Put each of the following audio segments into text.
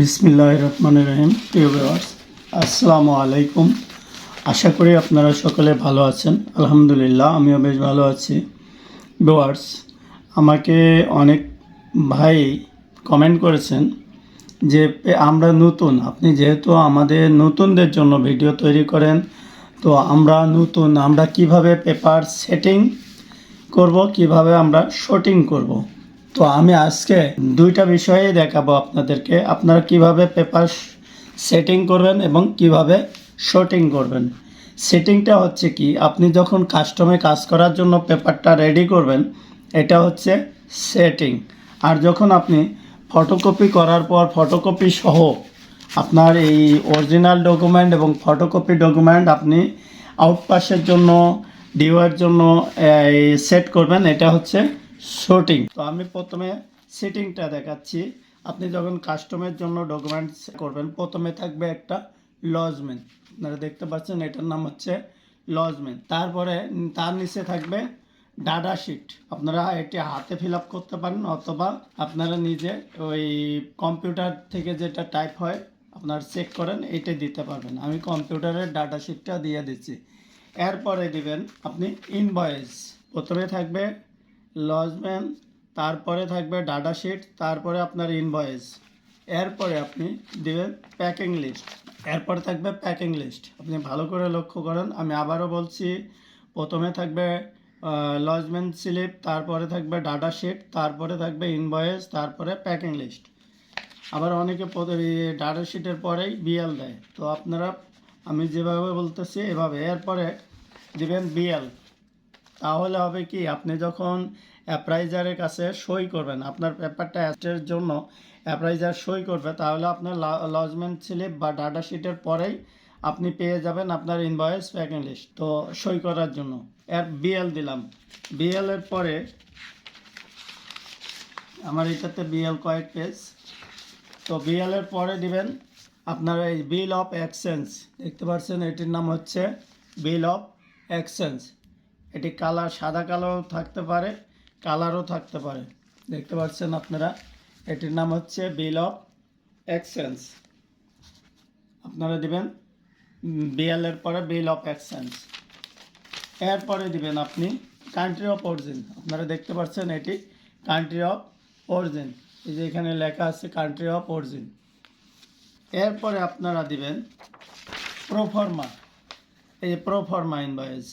বিসমিল্লাহ রহমান রহিম। প্রিয় ভিউয়ার্স আসসালামু আলাইকুম আশা করি আপনারা সকলে ভালো আছেন। আলহামদুলিল্লাহ, আমিও বেশ ভালো আছি। ভিউয়ার্স আমাকে অনেক ভাই কমেন্ট করেছেন যে আমরা নতুন। আপনি যেহেতু আমাদের নতুনদের জন্য ভিডিও তৈরি করেন, তো আমরা নতুন। আমরা কীভাবে পেপার সেটিং করব? কীভাবে আমরা শুটিং করব? তো আমি আজকে দুইটা বিষয়ে দেখাবো আপনাদেরকে। আপনারা কীভাবে পেপার সেটিং করবেন এবং কীভাবে শুটিং করবেন। সেটিংটা হচ্ছে কি, আপনি যখন কাস্টমে কাজ করার জন্য পেপারটা রেডি করবেন, এটা হচ্ছে সেটিং। আর যখন আপনি ফটোকপি করার পর ফটোকপি সহ আপনার এই অরিজিনাল ডকুমেন্ট এবং ফটোকপি ডকুমেন্ট আপনি আউটপাসের জন্য, ডিওয়ের জন্য সেট করবেন, এটা হচ্ছে শুটিং তো আমি প্রথমে সেটিংটা দেখাচ্ছি। আপনি যখন কাস্টমের জন্য ডকুমেন্টস করবেন, প্রথমে থাকবে একটা লজমেন্ট আপনারা দেখতে পাচ্ছেন এটার নাম হচ্ছে লজমেন তারপরে তার নিচে থাকবে ডাটা শিট আপনারা এটি হাতে ফিল আপ করতে পারেন অথবা আপনারা নিজে ওই কম্পিউটার থেকে যেটা টাইপ হয়, আপনার চেক করেন এটা দিতে পারবেন। আমি কম্পিউটারের ডাটা শিটটা দিয়ে দিচ্ছি। এরপরে দিবেন আপনি ইনভয়েস প্রথমে থাকবে লজম্যান তারপরে থাকবে ডাটা শিট, তারপরে আপনার ইনভয়েস এরপরে আপনি দিবেন প্যাকিং লিস্ট এরপরে থাকবে প্যাকিং লিস্ট আপনি ভালো করে লক্ষ্য করেন। আমি আবারও বলছি, প্রথমে থাকবে লজমেন্ট স্লিপ তারপরে থাকবে ডাটা শিট, তারপরে থাকবে ইনভয়েস তারপরে প্যাকিং লিস্ট আবার অনেকে ডাটা শিটের পরেই বিএল দেয়। তো আপনারা, আমি যেভাবে বলতেছি, এভাবে। এরপরে দিবেন বিএল। তাহলে হবে কি, আপনি যখন অ্যাপ্রাইজারের কাছে সই করবেন, আপনার পেপারটা অ্যাস্টের জন্য অ্যাপ্রাইজার সই করবে, তাহলে আপনার লজমেন্ট স্লিপ বা ডাটা শিটের পরেই আপনি পেয়ে যাবেন আপনার ইনভয়েস প্যাকিং লিস্ট তো সই করার জন্য। এর বিএল দিলাম। বিএল এর পরে আমার এটাতে বিএল কয়েক পেজ তো বিএল এর পরে দিবেন আপনার এই বিল অফ এক্সচেঞ্জ দেখতে পাচ্ছেন এটির নাম হচ্ছে বিল অফ এক্সচেঞ্জ এটি কালার সাদা কালারও থাকতে পারে, কালারও থাকতে পারে। দেখতে পাচ্ছেন আপনারা, এটির নাম হচ্ছে বিল অফ এক্সচেঞ্জ আপনারা দিবেন বিএল এর পরে বিল অফ এক্সচেঞ্জ এরপরে দিবেন আপনি কান্ট্রি অফ অরিজিন আপনারা দেখতে পাচ্ছেন এটি কান্ট্রি অফ অরিজিন এই যে এখানে লেখা আছে কান্ট্রি অফ অরিজিন এরপরে আপনারা দিবেন প্রোফর্মা এই প্রোফর্মা ইনভয়েস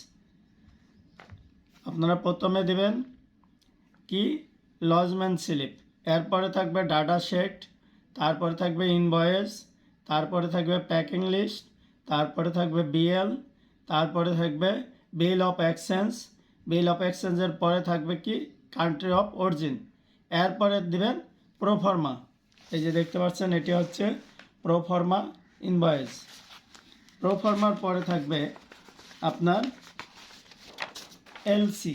আপনারা প্রথমে দেবেন কি? লজমেন্ট স্লিপ এরপরে থাকবে ডাটা শেট তারপরে থাকবে ইনভয়েস তারপরে থাকবে প্যাকিং লিস্ট তারপরে থাকবে বিএল তারপরে থাকবে bill of exchange bill of এক্সচেঞ্জের পরে থাকবে কি? কান্ট্রি অফ অরিজিন এরপরে দিবেন প্রোফর্মা এই যে দেখতে পাচ্ছেন, এটি হচ্ছে প্রোফর্মা ইনভয়েস প্রোফর্মার পরে থাকবে আপনার এলসি।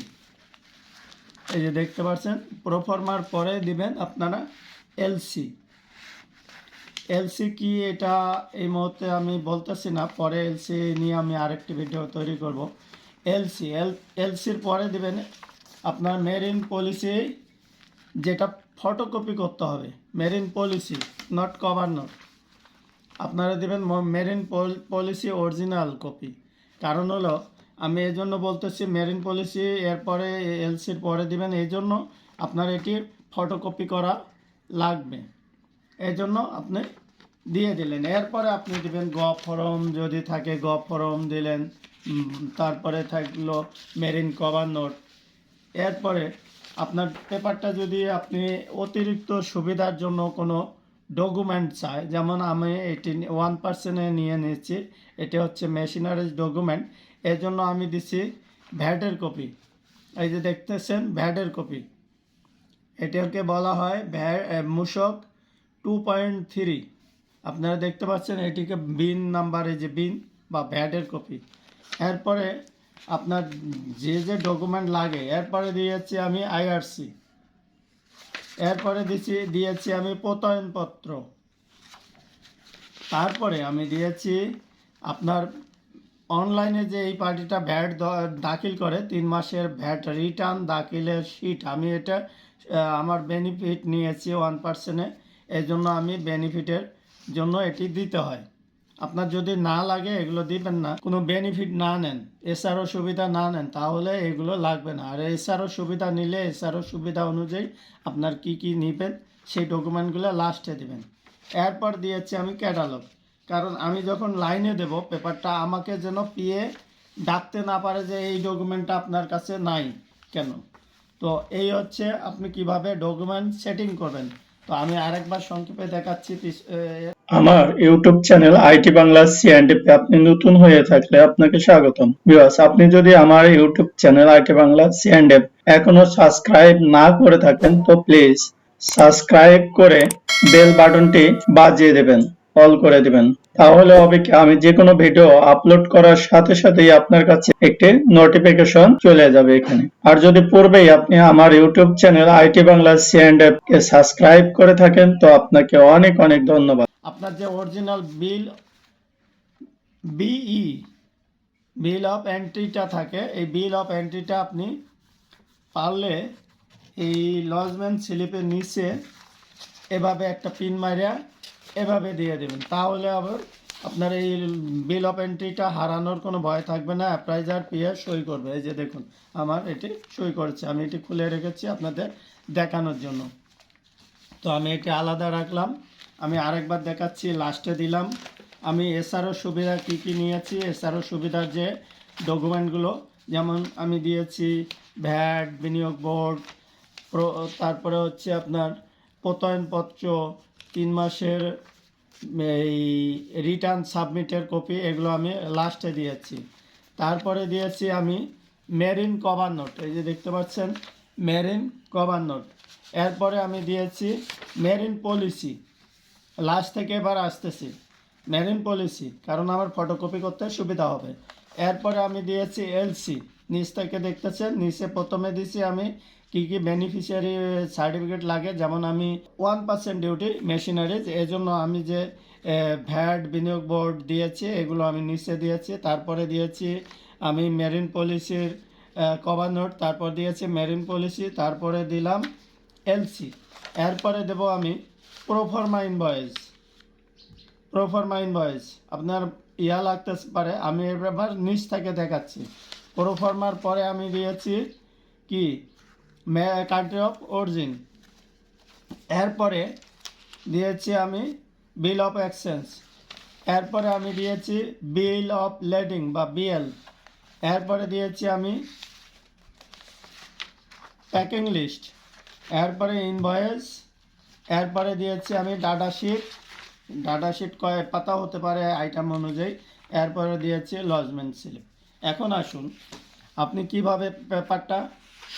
এই যে দেখতে পাচ্ছেন প্রোফর্মার পরে দিবেন আপনারা এলসি। এলসি কি এটা এই মুহূর্তে আমি বলতেছি না, পরে এলসি নিয়ে আমি আরেকটি ভিডিও তৈরি করব। এলসি, এল, এলসির পরে দিবেন আপনার মেরিন পলিসি যেটা ফটোকপি করতে হবে। Marine policy not cover note আপনারা দেবেন মেরিন পলিসি অরিজিনাল কপি কারণ হলো আমি এই জন্য বলতেছি মেরিন পলিসি এরপরে এলসির পরে দিবেন, এই জন্য আপনার এটি ফটোকপি করা লাগবে। এই জন্য আপনি দিয়ে দিলেন। এরপরে আপনি দিবেন গ ফরম, যদি থাকে গ ফরম দিলেন তারপরে থাকল মেরিন কভার নোট এরপরে আপনার পেপারটা যদি আপনি অতিরিক্ত সুবিধার জন্য কোনো ডকুমেন্ট চায়, যেমন আমি এটি ওয়ান পার্সেন্টে নিয়ে নিয়েছি, এটি হচ্ছে মেশিনারিজ ডকুমেন্ট এর জন্য আমি দিছি ভ্যাটের কপি। এই যে দেখতেছেন ভ্যাটের কপি। এটাকে বলা হয় ভ্যা এ, মূসক টু পয়েন্ট থ্রি আপনারা দেখতে পাচ্ছেন এটিকে বিন নাম্বার এই যে বিন বা ভ্যাটের কপি। এরপরে আপনার যে যে ডকুমেন্ট লাগে এরপরে দিয়েছি আমি আইআরসি এরপরে দিয়েছি দিয়েছি আমি প্রত্যয়নপত্র। তারপরে আমি দিয়েছি আপনার অনলাইনে যে এই পার্টিটা ভ্যাট দাখিল করে, তিন মাসের ভ্যাট রিটার্ন দাখিলের শিট আমি এটা আমার বেনিফিট নিয়েছি ওয়ান পার্সেন্টে এই জন্য আমি বেনিফিটের জন্য এটি দিতে হয়। আপনার যদি না লাগে, এগুলো দিবেন না, কোনো বেনিফিট না নেন এসআরও সুবিধা না নেন, তাহলে এগুলো লাগবে না। আর এসআরও সুবিধা নিলে এসআরও সুবিধা অনুযায়ী আপনার কি কি নেবেন, সেই ডকুমেন্টগুলো লাস্টে দিবেন। এরপর দিয়েছি আমি ক্যাটালগ কারণ আমি যখন লাইনে দেব পেপারটা, আমাকে যেন পিয়ে ডাকতে না পারে যে এই ডকুমেন্টটা আপনার কাছে নাই কেন? তো এই হচ্ছে আপনি কীভাবে ডকুমেন্ট সেটিং করবেন। তো আমি আরেকবার সংক্ষেপে দেখাচ্ছি আমার YouTube channel IT Bangla CNDP আপনি নতুন হয়ে থাকলে আপনাকে স্বাগতম। ভিউয়ার্স আপনি যদি আমার ইউটিউব চ্যানেল আইটি বাংলা সিএনডিপ এখনও সাবস্ক্রাইব না করে থাকেন, তো প্লিজ সাবস্ক্রাইব করে বেল বাটনটি বাজিয়ে দেবেন। অল করে দিবেন। তাহলে হবে কি, আমি যে কোনো ভিডিও আপলোড করার সাথে সাথেই আপনার কাছে একটি নোটিফিকেশন চলে যাবে এখানে। আর যদি পূর্বেই আপনি আমার ইউটিউব চ্যানেল আইটি বাংলা সিএনডেফ কে সাবস্ক্রাইব করে থাকেন, তো আপনাকে অনেক অনেক ধন্যবাদ। আপনার যে original bill BE bill of এন্ট্রিটা থাকে, এই বিল অফ এন্ট্রিটা আপনি পারলে এই লজমেন্ট স্লিপের নিচে এভাবে একটা পিন মারিয়া এভাবে দিয়ে দেবেন। তাহলে আবার আপনার এই বিল অফ এন্ট্রিটা হারানোর কোনো ভয় থাকবে না অ্যাপ্রাইজার পিয়ে সই করবে। এই যে দেখুন, আমার এটি সই করেছে। আমি এটি খুলে রেখেছি আপনাদের দেখানোর জন্য। তো আমি এটি আলাদা রাখলাম। আমি আরেকবার দেখাচ্ছি লাস্টে দিলাম। আমি এসআরও সুবিধা কী কী নিয়েছি? এসআরও সুবিধার যে ডকুমেন্টগুলো যেমন আমি দিয়েছি ভ্যাট, বিনিয়োগ বোর্ড, প্র- তারপরে হচ্ছে আপনার প্রত্যয়নপত্র তিন মাসের, এই রিটার্ন সাবমিটের কপি এগুলো আমি লাস্টে দিয়েছি। তারপরে দিয়েছি আমি মেরিন কভার নোট এই যে দেখতে পাচ্ছেন মেরিন কভার নোট এরপরে আমি দিয়েছি মেরিন পলিসি লাস্ট থেকে এবার আসতেছি মেরিন পলিসি কারণ আমার ফটোকপি করতে সুবিধা হবে। এরপরে আমি দিয়েছি এলসি নিচ থেকে দেখতেছেন, নিচে প্রথমে দিয়েছি আমি কি কি বেনিফিশিয়ারি সার্টিফিকেট লাগে? যেমন আমি ওয়ান পার্সেন্ট ডিউটি মেশিনারিজ এই জন্য আমি যে ভ্যাট বিনিয়োগ বোর্ড দিয়েছি, এগুলো আমি নিচে দিয়েছি। তারপরে দিয়েছি আমি মেরিন পলিসির কভার নোট তারপর দিয়েছি মেরিন পলিসি তারপরে দিলাম এলসি এরপরে দেব আমি প্রোফর্মা ইনভয়েস প্রোফর্মা ইনভয়েস আপনার ইয়া লাগতে পারে, আমি এবার নিচ থেকে দেখাচ্ছি। প্রোফর্মার পরে আমি দিয়েছি কি? Country of origin. এরপরে দিয়েছি আমি বিল অফ এক্সচেঞ্জ। এরপরে আমি দিয়েছি বিল অফ লেডিং বা বিএল। এরপরে দিয়েছি আমি প্যাকিং লিস্ট। এরপরে ইনভয়েস। এরপরে দিয়েছি আমি ডাটা শিট। ডাটা শিট কয়েক পাতা হতে পারে আইটেম অনুযায়ী। এরপরে দিয়েছি লজমেন্ট স্লিপ। এখন আসুন, আপনি কীভাবে পেপারটা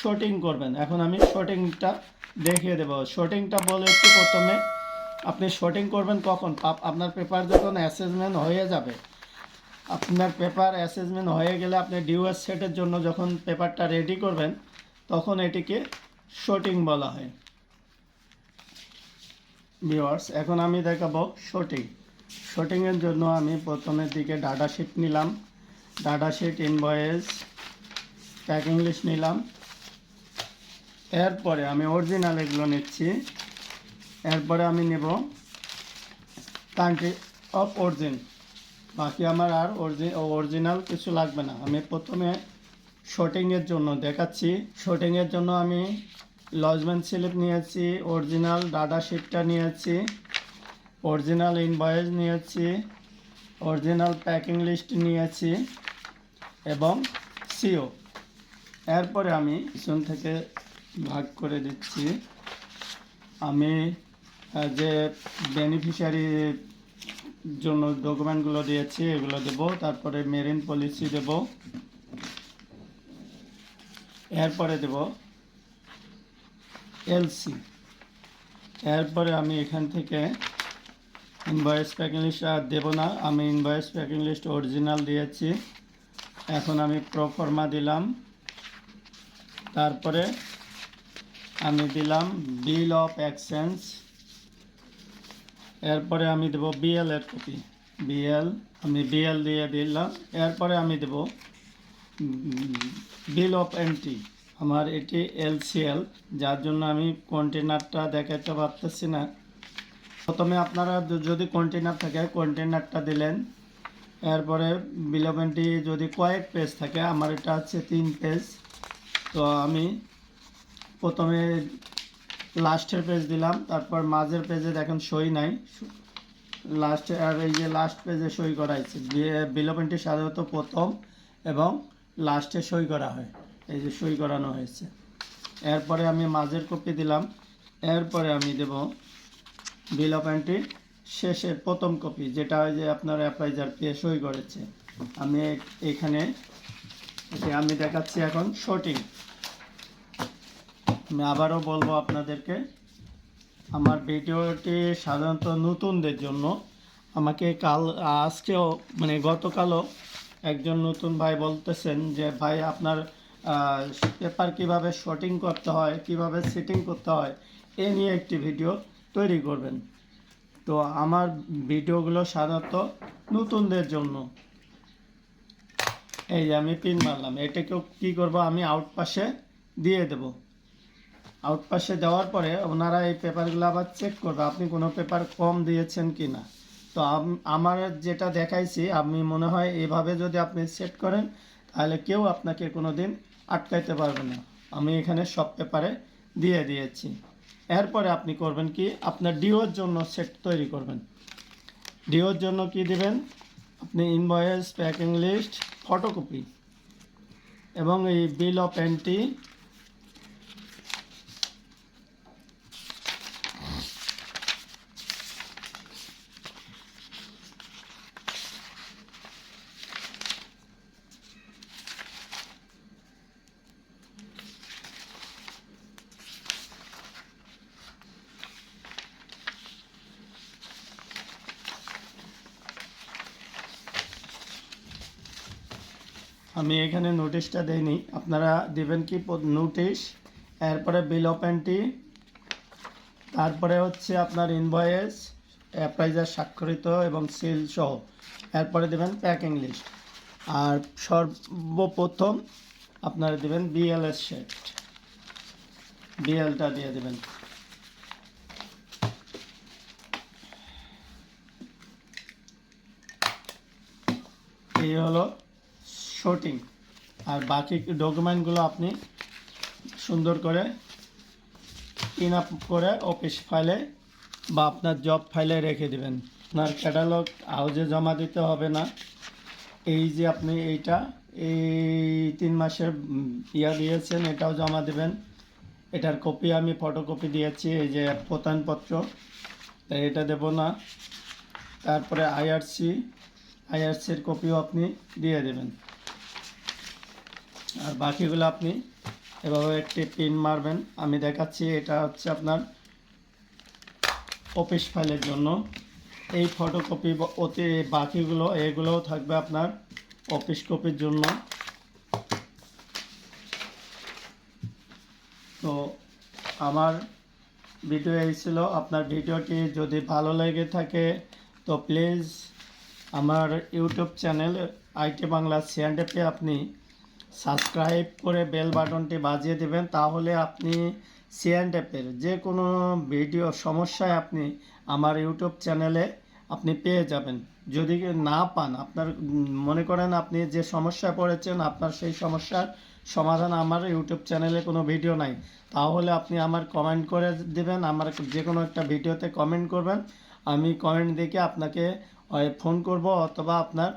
শর্টিং করবেন। এখন আমি শর্টিংটা দেখিয়ে দেবো। শর্টিংটা বলে বলেছি প্রথমে, আপনি শর্টিং করবেন কখন? আপনার পেপার যখন অ্যাসেসমেন্ট হয়ে যাবে, আপনার পেপার অ্যাসেসমেন্ট হয়ে গেলে আপনি ডিউএস সেটের জন্য যখন পেপারটা রেডি করবেন, তখন এটিকে শর্টিং বলা হয়। ভিওয়ার্স এখন আমি দেখাবো শর্টিং শর্টিংয়ের জন্য আমি প্রথমের দিকে ডাটা শিট নিলাম। Data sheet invoice packing list নিলাম। এরপরে আমি অরিজিনাল এগুলো নিচ্ছি। এরপরে আমি নেব কান্ট্রি অফ অরিজিন বাকি আমার আর অরিজিনাল কিছু লাগবে না। আমি প্রথমে শর্টিংয়ের জন্য দেখাচ্ছি। শর্টিংয়ের জন্য আমি লজমেন্ট স্লিপ নিয়েছি অরিজিনাল ডাটা শিটটা নিয়েছি অরিজিনাল ইনভয়েস নিয়েছি অরিজিনাল প্যাকিং লিস্ট নিয়েছি এবং সিও এরপরে আমি পিছন থেকে ভাগ করে দিচ্ছি। আমি যে বেনিফিশিয়ারি জন্য ডকুমেন্টগুলো দিয়েছি, এগুলো দেব। তারপরে মেরিন পলিসি দেব। এরপরে দেব এলসি এরপরে আমি এখান থেকে ইনভয়েস প্যাকিং লিস্ট আর দেবো না। আমি ইনভয়েস প্যাকিং লিস্ট অরিজিনাল দিয়েছি। এখন আমি প্রফর্মা দিলাম। তারপরে আমি দিলাম বিল অফ এক্সচেঞ্জ এরপরে আমি দেব বিএল এর কপি বিএল আমি বিএল দিয়ে দিলাম। এরপরে আমি দেব বিল অফ এন্ট্রি আমার এটি এলসিএল যার জন্য আমি কন্টেনারটা দেখাতে পারতেছি না। প্রথমে আপনারা যদি কন্টেনার থাকে কন্টেনারটা দিলেন। এরপরে বিলোপেন্টি যদি কয়েক পেজ থাকে, আমার এটা হচ্ছে তিন পেজ তো আমি প্রথমে লাস্টের পেজ দিলাম, তারপর মাঝের পেজে দেখেন সই নাই। লাস্টে আর এই যে লাস্ট পেজে সই করা হয়েছে বিলোপেন্টি সাধারণত প্রথম এবং লাস্টে সই করা হয়, এই যে সই করানো হয়েছে। এরপরে আমি মাঝের কপি দিলাম, এরপরে আমি দেব বিলোপেন্টির শেষের প্রথম কপি যেটা ওই যে আপনার অ্যাপ্রাইজার পেয়ে সই করেছে। আমি এখানে আমি দেখাচ্ছি এখন শর্টিং আমি আবারও বলব আপনাদেরকে, আমার ভিডিওটি সাধারণত নতুনদের জন্য। আমাকে কাল, আজকেও মানে গতকালও একজন নতুন ভাই বলতেছেন যে, ভাই, আপনার পেপার কীভাবে শর্টিং করতে হয়, কীভাবে সেটিং করতে হয়, এ নিয়ে একটি ভিডিও তৈরি করবেন। তো আমার ভিডিওগুলো সাধারণত নতুনদের জন্য। এই যে আমি পিন মারলাম, এটাকেও কী করব? আমি আউট পাশে দিয়ে দেবো। আউট পাশে দেওয়ার পরে ওনারা এই পেপারগুলো আবার চেক করবে, আপনি কোনো পেপার কম দিয়েছেন কি না তো আমার যেটা দেখাইছি, আমি মনে হয় এভাবে যদি আপনি সেট করেন, তাহলে কেউ আপনাকে কোনো দিন আটকাইতে পারবে না। আমি এখানে সব পেপারে দিয়ে দিয়েছি। এরপরে আপনি করবেন কি, আপনার ডিওর জন্য সেট তৈরি করবেন। ডিওর জন্য কি দিবেন? আপনি ইনভয়েস প্যাকিং লিস্ট ফটোকপি এবং এই বিল অফ এন্ট্রি আমি এখানে নোটিশটা দেইনি। আপনারা দেবেন কি নোটিশ এরপরে বিল অফ এন্ট্রি তারপরে হচ্ছে আপনার ইনভয়েস অ্যাপ্রাইজার স্বাক্ষরিত এবং সিল সহ। এরপরে দেবেন প্যাকিং লিস্ট আর সর্বপ্রথম আপনারা দেবেন বিএলএস সেট বিএলটা দিয়ে দেবেন। এই হলো শর্টিং আর বাকি ডকুমেন্টগুলো আপনি সুন্দর করে পিন আপ করে অফিস ফাইলে বা আপনার জব ফাইলে রেখে দিবেন। আপনার ক্যাটালগ হাউজে জমা দিতে হবে না। এই যে আপনি এইটা, এই তিন মাসের ইয়া দিয়েছেন, এটাও জমা দেবেন। এটার কপি আমি ফটোকপি দিয়েছি, এই যে প্রত্যয়নপত্র তাই এটা দেব না। তারপরে আইআরসি আইআরসির কপিও আপনি দিয়ে দেবেন। আর বাকিগুলো আপনি এভাবে একটি পিন মারবেন। আমি দেখাচ্ছি, এটা হচ্ছে আপনার অফিস ফাইলের জন্য। এই ফটোকপি অতি বাকিগুলো, এগুলোও থাকবে আপনার অফিস কপির জন্য। তো আমার ভিডিও এই ছিল। আপনার ভিডিওটি যদি ভালো লেগে থাকে, তো প্লিজ আমার ইউটিউব চ্যানেল আইটি বাংলা সিয়ান্ডেপে আপনি সাবস্ক্রাইব করে বেল বাটনটি বাজিয়ে দেবেন, তাহলে আপনি সিয়ান্ডেপের যে কোনো ভিডিও সমস্যায় আপনি আমার ইউটিউব চ্যানেলে আপনি পেয়ে যাবেন। যদি না পান, আপনার মনে করেন আপনি যে সমস্যায় পড়েছেন, আপনার সেই সমস্যার সমাধান আমার ইউটিউব চ্যানেলে কোনো ভিডিও নাই, তাহলে আপনি আমার কমেন্ট করে দিবেন, আমার যে কোনো একটা ভিডিওতে কমেন্ট করবেন, আমি কমেন্ট দেখে আপনাকে ফোন করব অথবা আপনার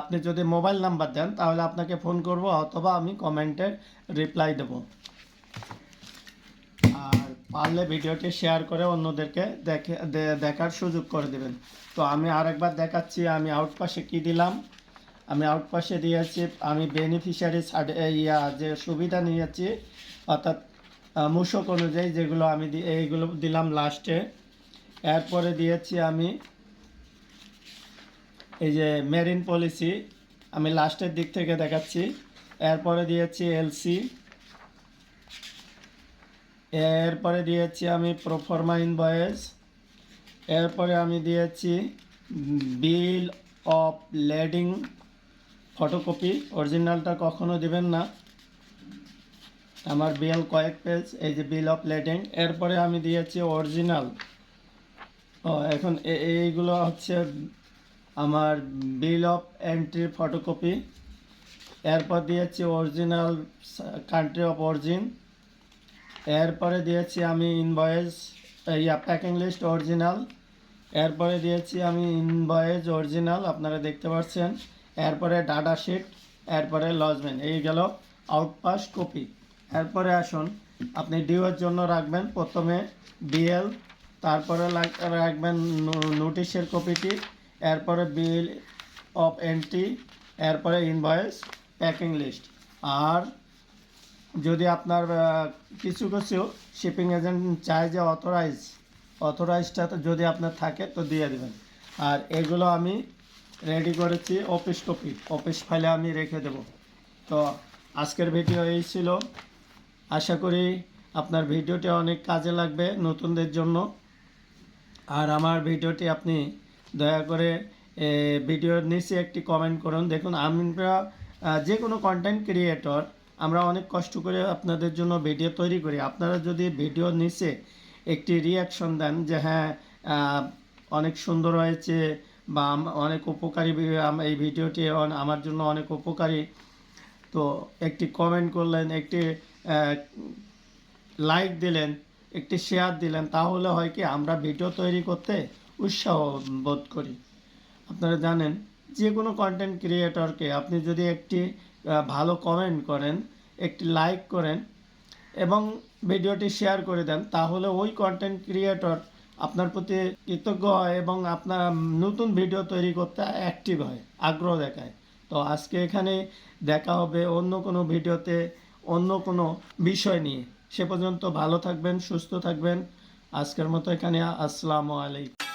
আপনি যদি মোবাইল নাম্বার দেন, তাহলে আপনাকে ফোন করব অথবা আমি কমেন্টে রিপ্লাই দেব। আর পারলে ভিডিওটি শেয়ার করে অন্যদেরকে দেখে দেখার সুযোগ করে দেবেন। তো আমি আরেকবার দেখাচ্ছি, আমি আউট পাশে কী দিলাম? আমি আউটপাশে দিয়েছি, আমি বেনিফিশিয়ারি ইয়া, যে সুবিধা নিয়েছি, অর্থাৎ মূসক অনুযায়ী যেগুলো আমি এইগুলো দিলাম লাস্টে এরপরে দিয়েছি আমি এই যে মেরিন পলিসি আমি লাস্টের দিক থেকে দেখাচ্ছি। এরপরে দিয়েছি এলসি এরপরে দিয়েছি আমি প্রফর্মা ইনভয়েস এরপরে আমি দিয়েছি বিল অফ লেডিং ফটোকপি অরিজিনালটা কখনো দিবেন না। আমার বিল কয়েক পেজ এই যে বিল অফ লেডিং এরপরে আমি দিয়েছি অরিজিনাল ও, এখন এইগুলো হচ্ছে আমার বিল অফ এন্ট্রি ফটোকপি এরপর দিয়েছি অরিজিনাল কান্ট্রি অফ অরিজিন এরপরে দিয়েছি আমি ইনভয়েস ইয়া প্যাকিং লিস্ট অরিজিনাল এরপরে দিয়েছি আমি ইনভয়েস অরিজিনাল আপনারা দেখতে পাচ্ছেন, এরপরে ডাটা শিট এরপরে লজমেন্ট এই গেল আউটপাস কপি এরপরে আসুন, আপনি ডিওর জন্য রাখবেন, প্রথমে ডিএল তারপরে রাখবেন নোটিশের কপিটি এরপরে বিল অফ এন্ট্রি, এরপরে ইনভয়েস প্যাকিং লিস্ট। আর যদি আপনার কিছু কিছু শিপিং এজেন্ট চায় যে অথরাইজ, অথরাইজটা তো যদি আপনার থাকে তো দিয়ে দেবেন। আর এগুলো আমি রেডি করেছি অফিস কপি, অফিস ফাইলে আমি রেখে দেব। তো আজকের ভিডিও এই ছিল। আশা করি আপনার ভিডিওটি অনেক কাজে লাগবে নতুনদের জন্য। আর আমার ভিডিওটি আপনি দয়া করে ভিডিওর নিচে একটি কমেন্ট করুন। দেখুন, আমরা যে কোনো কন্টেন্ট ক্রিয়েটর আমরা অনেক কষ্ট করে আপনাদের জন্য ভিডিও তৈরি করি। আপনারা যদি ভিডিওর নিচে একটি রিয়াকশন দেন যে হ্যাঁ অনেক সুন্দর হয়েছে বা অনেক উপকারী এই ভিডিওটি আমার জন্য অনেক উপকারী। তো একটি কমেন্ট করলেন, একটি লাইক দিলেন, একটি শেয়ার দিলেন, তাহলে হয় কি, আমরা ভিডিও তৈরি করতে উৎসাহ বোধ করি। আপনারা জানেন, যে কোনো কন্টেন্ট ক্রিয়েটরকে আপনি যদি একটি ভালো কমেন্ট করেন, একটি লাইক করেন এবং ভিডিওটি শেয়ার করে দেন, তাহলে ওই কন্টেন্ট ক্রিয়েটর আপনার প্রতি কৃতজ্ঞ হয় এবং আপনার নতুন ভিডিও তৈরি করতে অ্যাক্টিভ হয়, আগ্রহ দেখায়। তো আজকে এখানে দেখা হবে অন্য কোনো ভিডিওতে অন্য কোনো বিষয় নিয়ে। সে পর্যন্ত ভালো থাকবেন, সুস্থ থাকবেন। আজকের মতো এখানে, আসসালামু আলাইকুম।